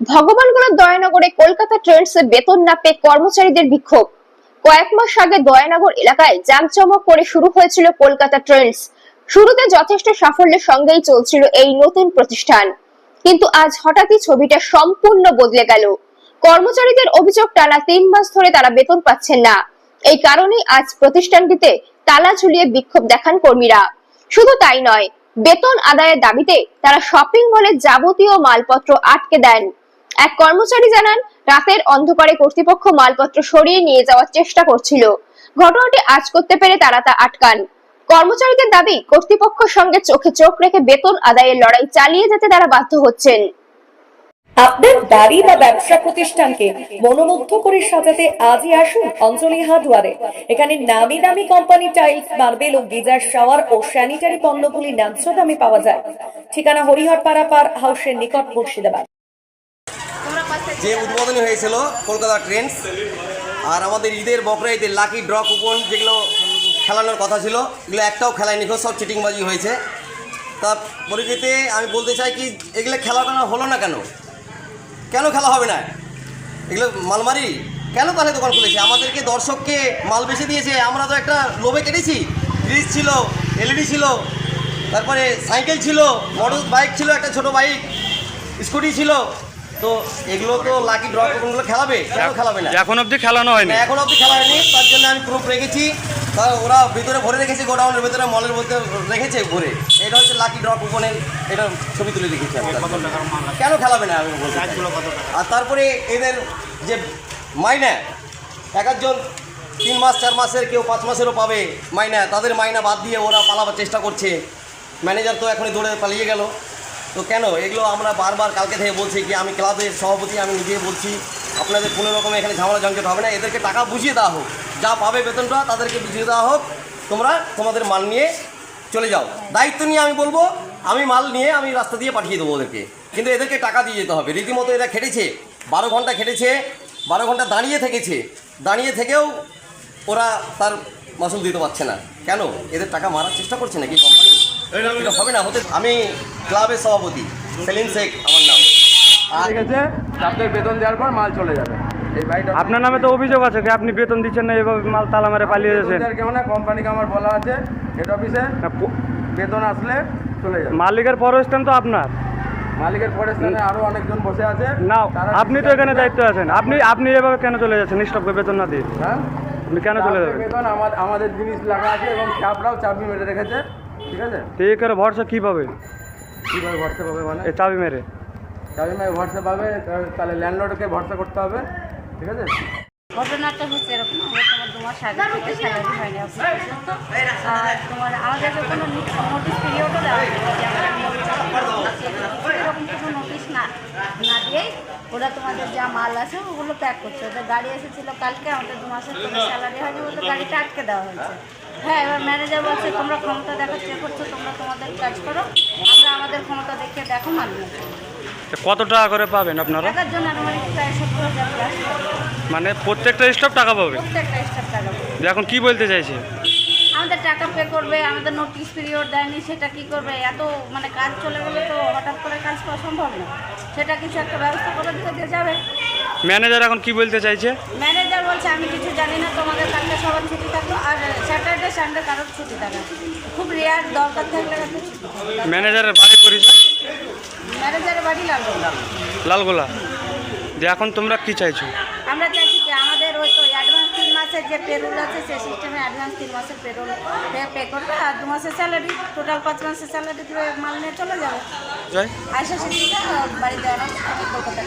ভগবানগোলার দয়ানগরে কলকাতা ট্রেন্ডসে বেতন না পেয়ে কর্মচারীদের বিক্ষোভ। কয়েক মাস আগে দয়ানগর এলাকায় জাঁকজমক করে শুরু হয়েছিল কলকাতা ট্রেন্ডস। শুরুতে যথেষ্ট সাফল্যের সঙ্গেই চলছিল এই নতুন প্রতিষ্ঠান। কিন্তু আজ হঠাৎই ছবিটা সম্পূর্ণ বদলে গেল। কর্মচারীদের অভিযোগ টানা তিন মাস ধরে তারা বেতন পাচ্ছেন না। এই কারণেই আজ প্রতিষ্ঠানটিতে তালা ঝুলিয়ে বিক্ষোভ দেখান কর্মীরা। শুধু তাই নয়, বেতন আদায়ের দাবিতে তারা শপিং মলের যাবতীয় মালপত্র আটকে দেন। এক কর্মচারী জানান, রাতের অন্ধকারে কর্তৃপক্ষ মালপত্র সরিয়ে নিয়ে যাওয়ার চেষ্টা করছিল। ঘটনাটি আজ করতে পেরে তারা তা আটকান। কর্মচারীদের দাবি কর্তৃপক্ষের সঙ্গে চোখে চোখ রেখে বেতন আদায়ের লড়াই চালিয়ে যেতে তারা বাধ্য হচ্ছেন। আপনার বাড়ি বা ব্যবসা প্রতিষ্ঠানকে মনোমুগ্ধ করে সাজাতে আজই আসুন অঞ্জলি হার্ডওয়ারে। এখানে নামি দামি কোম্পানি টাইলস, মার্বেল ও গিজার শাওয়ার ও স্যানিটারি পণ্যগুলি ন্যায্য দামে পাওয়া যায়। ঠিকানা হরিহরপাড়া পার হাউসের নিকট মুর্শিদাবাদ। যে উদ্বোধনী হয়েছিল কলকাতা ট্রেন্ডস, আর আমাদের ঈদের বকরা ঈদের লাকি ড্র কুপন যেগুলো খেলানোর কথা ছিল, এগুলো একটাও খেলায় নিখোঁজ সব চিটিংবাজি হয়েছে। তা পরিপ্রেক্ষিতে আমি বলতে চাই কি, এগুলো খেলা কেন হলো না কেন? কেন খেলা হবে না? এগুলো মালমারি? কেন তাহলে দোকান খুলেছে? আমাদেরকে দর্শককে মাল বেশি দিয়েছে, আমরা তো একটা লোভে কেটেছি। ফ্রিজ ছিল এলইডি ছিল, তারপরে সাইকেল ছিল মোটর বাইক ছিল, একটা ছোট বাইক, স্কুটি ছিল তো এগুলো তো লাকি ড্র কুপনগুলো খেলাবে? কেন খেলাবে না? এখন অবধি খেলানো হয়নি। না, এখন অবধি খেলা হয়নি তার জন্য আমি প্রুফ রেখেছি। ওরা ভিতরে ভরে রেখেছে গোডাউনের ভিতরে মলের মধ্যে রেখেছে ভরে। এটা হচ্ছে লাকি ড্র কুপনের এটা ছবি তুলে রেখেছি আমি কেন খেলাবে না আমি আর তারপরে এদের যে মাইনা এক একজন তিন মাস চার মাসের কেউ পাঁচ মাসেরও পাবে মাইনা। তাদের মাইনা বাদ দিয়ে ওরা পালাবার চেষ্টা করছে। ম্যানেজার তো এখনই দৌড়ে পালিয়ে গেল। তো কেন? এগুলো আমরা বারবার কালকে থেকে বলছি কি, আমি ক্লাবের সভাপতি, আমি নিজে বলছি, আপনাদের কোনো রকম এখানে ঝামেলা, ঝঞ্ঝট হবে না। এদেরকে টাকা বুঝিয়ে দেওয়া হোক। যা পাবে বেতনটা, তাদেরকে বুঝিয়ে দেওয়া হোক। তোমরা তোমাদের মাল নিয়ে চলে যাও। দায়িত্ব নিয়ে আমি বলব, আমি মাল নিয়ে আমি রাস্তা দিয়ে পাঠিয়ে দেবো ওদেরকে। কিন্তু এদেরকে টাকা দিয়ে যেতে হবে। রীতিমতো এরা খেটেছে। বারো ঘণ্টা খেটেছে। বারো ঘণ্টা দাঁড়িয়ে থেকেছে। দাঁড়িয়ে থেকেও ওরা তার মাসুল দিতে পারছে না। কেন? এদের টাকা মারার চেষ্টা করছে নাকি কোম্পানি? এটা হবে না হতে আমি ক্লাবের সভাপতি সেলিম শেখ আমার নাম। আর ঠিক আছে আপনার বেতন দেওয়ার পর মাল চলে যাবে। এই আপনার নামে তো অভিযোগ আছে কি আপনি বেতন দিচ্ছেন না এভাবে মাল তালা মেরে পালিয়ে যাচ্ছেন। কেমন কোম্পানিকে আমার বলা আছে হেড অফিসে বেতন আসলে চলে যাবে। মালিকের পরস্থান তো আপনার। মালিকের পরের স্থানে আরও অনেকজন বসে আছে। না আপনি তো এখানে দায়িত্ব আছেন। আপনি আপনি এভাবে কেন চলে যাচ্ছেন বেতন না দিয়ে? হ্যাঁ? আপনি কেন চলে যাবেন? বেতন আমাদের জিনিস লাগা আছে এবং চাপরাও চাবি মেরে রেখেছে। ঠিক আছে? তো করে ভরসা কী পাবে? কীভাবে ভরসা পাবে মানে? এই চাবি মেরে। চাবি মেরে ভরসা পাবে তাহলে- তাহলে ল্যান্ডলর্ডকে ভরসা করতে হবে। ঠিক আছে? ঘটনাটা হচ্ছে এরকম আমরা তোমার দু মাস আগে থেকে স্যালারি হয়নি আর তোমার আমাদেরকে কোনো নোটিশ পিরিয়ডও দেওয়া হয়নি যে আমরা এরকম কোনো নোটিশ না না দিয়েই ওরা তোমাদের যা মাল আছে ওগুলো প্যাক করছে। ওদের গাড়ি এসেছিল কালকে আমাদের দু মাসের স্যালারি হয়নি বলে গাড়িটা আটকে দেওয়া হয়েছে। হ্যাঁ এবার ম্যানেজার বলছে তোমরা ক্ষমতা দেখাচ্ছে করছ তোমরা তোমাদের কাজ করো। আমরা আমাদের ক্ষমতা দেখে দেখো মানিয়ে কত টাকা করে পাবেন আপনারা? জন্য আমার প্রায় সত্তর হাজার মানে প্রত্যেকটা স্টপ টাকা পাবে? প্রত্যেকটা স্টাফ টাকা পাবে। এখন কি বলতে চাইছে? আমাদের টাকা পে করবে আমাদের নোটিশ পিরিয়ড দেয়নি সেটা কি করবে? এত মানে কাজ চলে গেলে তো হঠাৎ করে কাজ করা সম্ভব না। সেটা কিছু একটা ব্যবস্থা করে দিতে যাবে। ম্যানেজার এখন কি বলতে চাইছে? ম্যানেজার বলছে আমি কিছু জানি না তোমাদের কালকে সবার ছুটি থাকল আর স্যাটারডে সানডে কারোর ছুটি থাকে খুব রেয়ার দরকার থাকলে। ম্যানেজারের বাড়ি পরিচয়? ম্যানেজারের বাড়ি লাগবে লালগোলা। যে এখন তোমরা কি চাইছো? আমরা চাইছি যে আমাদের ওই তো অ্যাডভান্স তিন মাসের যে পেরোল আছে সেই সিস্টেমে অ্যাডভান্স তিন মাসের পেরোল পে করবে আর দু মাসের স্যালারি টোটাল পাঁচ মাসের স্যালারি দিয়ে মাল নিয়ে চলে যাবে। আয়সা সিদ্দিকা বাড়ি দেওয়া কলকাতা